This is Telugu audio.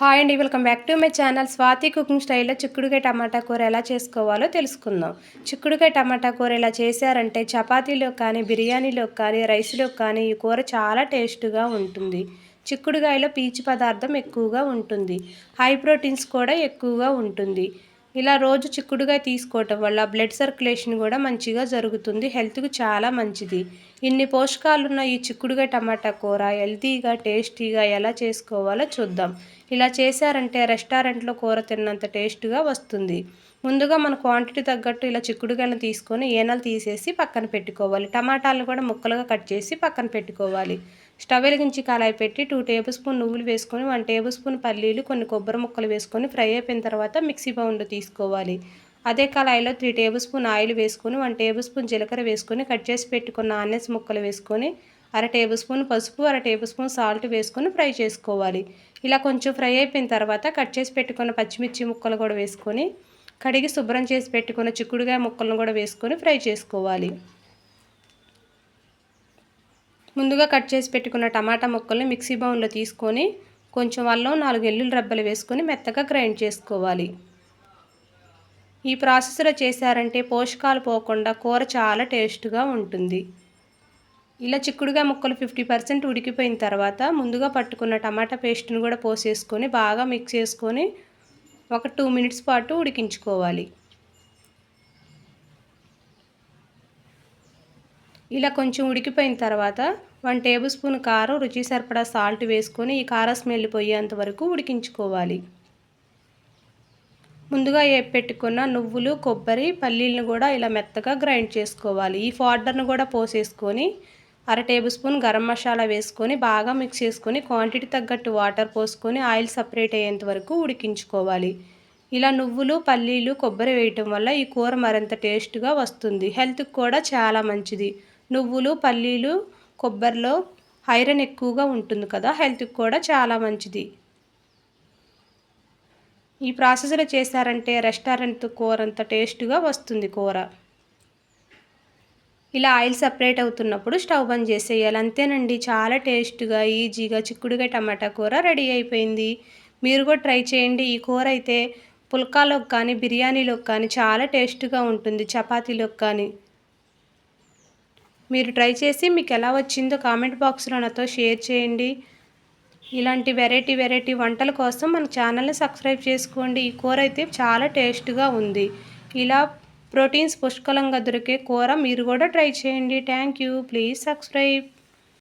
హాయ్ అండి welcome back to my channel. Swathi cooking స్టైల్లో చిక్కుడుకాయ టమాటా కూర ఎలా చేసుకోవాలో తెలుసుకుందాం. చిక్కుడుకాయ టమాటా కూర ఎలా చేశారంటే చపాతీలో కానీ బిర్యానీలో కానీ రైస్లో కానీ ఈ కూర చాలా టేస్ట్గా ఉంటుంది. చిక్కుడుకాయలో పీచు పదార్థం ఎక్కువగా ఉంటుంది. హై ప్రోటీన్స్ కూడా ఎక్కువగా ఉంటుంది. ఇలా రోజు చిక్కుడుగా తీసుకోవటం వల్ల బ్లడ్ సర్క్యులేషన్ కూడా మంచిగా జరుగుతుంది. హెల్త్కు చాలా మంచిది. ఇన్ని పోషకాలున్న ఈ చిక్కుడుగా టమాటా కూర హెల్తీగా టేస్టీగా ఎలా చేసుకోవాలో చూద్దాం. ఇలా చేశారంటే రెస్టారెంట్లో కూర తిన్నంత టేస్ట్గా వస్తుంది. ముందుగా మన క్వాంటిటీ తగ్గట్టు ఇలా చిక్కుడుగాయలను తీసుకొని ఏనాలు తీసేసి పక్కన పెట్టుకోవాలి. టమాటాలను కూడా ముక్కలుగా కట్ చేసి పక్కన పెట్టుకోవాలి. స్టవ్ వెలిగించి కళాయి పెట్టి టూ టేబుల్ స్పూన్ నువ్వులు వేసుకొని వన్ టేబుల్ స్పూన్ పల్లీలు కొన్ని కొబ్బరి ముక్కలు వేసుకొని ఫ్రై అయిపోయిన తర్వాత మిక్సీ బౌండ్ తీసుకోవాలి. అదే కళాయిలో త్రీ టేబుల్ స్పూన్ ఆయిల్ వేసుకొని వన్ టేబుల్ స్పూన్ జీలకర్ర వేసుకొని కట్ చేసి పెట్టుకున్న ఆనియన్స్ ముక్కలు వేసుకొని అర టేబుల్ స్పూన్ పసుపు అర టేబుల్ స్పూన్ సాల్ట్ వేసుకొని ఫ్రై చేసుకోవాలి. ఇలా కొంచెం ఫ్రై అయిపోయిన తర్వాత కట్ చేసి పెట్టుకున్న పచ్చిమిర్చి ముక్కలు కూడా వేసుకొని కడిగి శుభ్రం చేసి పెట్టుకున్న చిక్కుడుగాయ ముక్కలను కూడా వేసుకొని ఫ్రై చేసుకోవాలి. ముందుగా కట్ చేసి పెట్టుకున్న టమాటా ముక్కల్ని మిక్సీ బౌన్లో తీసుకొని కొంచెం అల్లం నాలుగు ఎల్లుల్లి రబ్బలు వేసుకొని మెత్తగా గ్రైండ్ చేసుకోవాలి. ఈ ప్రాసెస్లో చేశారంటే పోషకాలు పోకుండా కూర చాలా టేస్ట్గా ఉంటుంది. ఇలా చిక్కుడుగా ముక్కలు ఫిఫ్టీ పర్సెంట్ ఉడికిపోయిన తర్వాత ముందుగా పట్టుకున్న టమాటా పేస్ట్ని కూడా పోసేసుకొని బాగా మిక్స్ చేసుకొని ఒక టూ మినిట్స్ పాటు ఉడికించుకోవాలి. ఇలా కొంచెం ఉడికిపోయిన తర్వాత వన్ టేబుల్ స్పూన్ కారం రుచి సరిపడా సాల్ట్ వేసుకొని ఈ కారం స్మెల్ పోయేంత వరకు ఉడికించుకోవాలి. ముందుగా పెట్టుకున్న నువ్వులు కొబ్బరి పల్లీలను కూడా ఇలా మెత్తగా గ్రైండ్ చేసుకోవాలి. ఈ పౌడర్ను కూడా పోసేసుకొని అర టేబుల్ స్పూన్ గరం మసాలా వేసుకొని బాగా మిక్స్ చేసుకొని క్వాంటిటీ తగ్గట్టు వాటర్ పోసుకొని ఆయిల్ సపరేట్ అయ్యేంత వరకు ఉడికించుకోవాలి. ఇలా నువ్వులు పల్లీలు కొబ్బరి వేయటం వల్ల ఈ కూర మరింత టేస్ట్గా వస్తుంది. హెల్త్కి కూడా చాలా మంచిది. నువ్వులు పల్లీలు కొబ్బరిలో ఐరన్ ఎక్కువగా ఉంటుంది కదా హెల్త్కి కూడా చాలా మంచిది. ఈ ప్రాసెస్లో చేశారంటే రెస్టారెంట్ కూర అంత టేస్ట్గా వస్తుంది కూర. ఇలా ఆయిల్ సపరేట్ అవుతున్నప్పుడు స్టవ్ బంద్ చేసేయాలి. అంతేనండి చాలా టేస్ట్గా ఈజీగా చిక్కుడుగా టమాటా కూర రెడీ అయిపోయింది. మీరు కూడా ట్రై చేయండి. ఈ కూర అయితే పుల్కాలోకి కానీ బిర్యానీలోకి కానీ చాలా టేస్ట్గా ఉంటుంది చపాతీలోకి కానీ. మీరు ట్రై చేసి మీకు ఎలా వచ్చిందో కామెంట్ బాక్స్లో నాతో షేర్ చేయండి. ఇలాంటి వెరైటీ వెరైటీ వంటల కోసం మన ఛానల్ని సబ్స్క్రైబ్ చేసుకోండి. ఈ కూర అయితే చాలా టేస్ట్గా ఉంది. ఇలా ప్రోటీన్స్ పుష్కలంగా దొరికే కూర మీరు కూడా ట్రై చేయండి. Thank you. Please subscribe.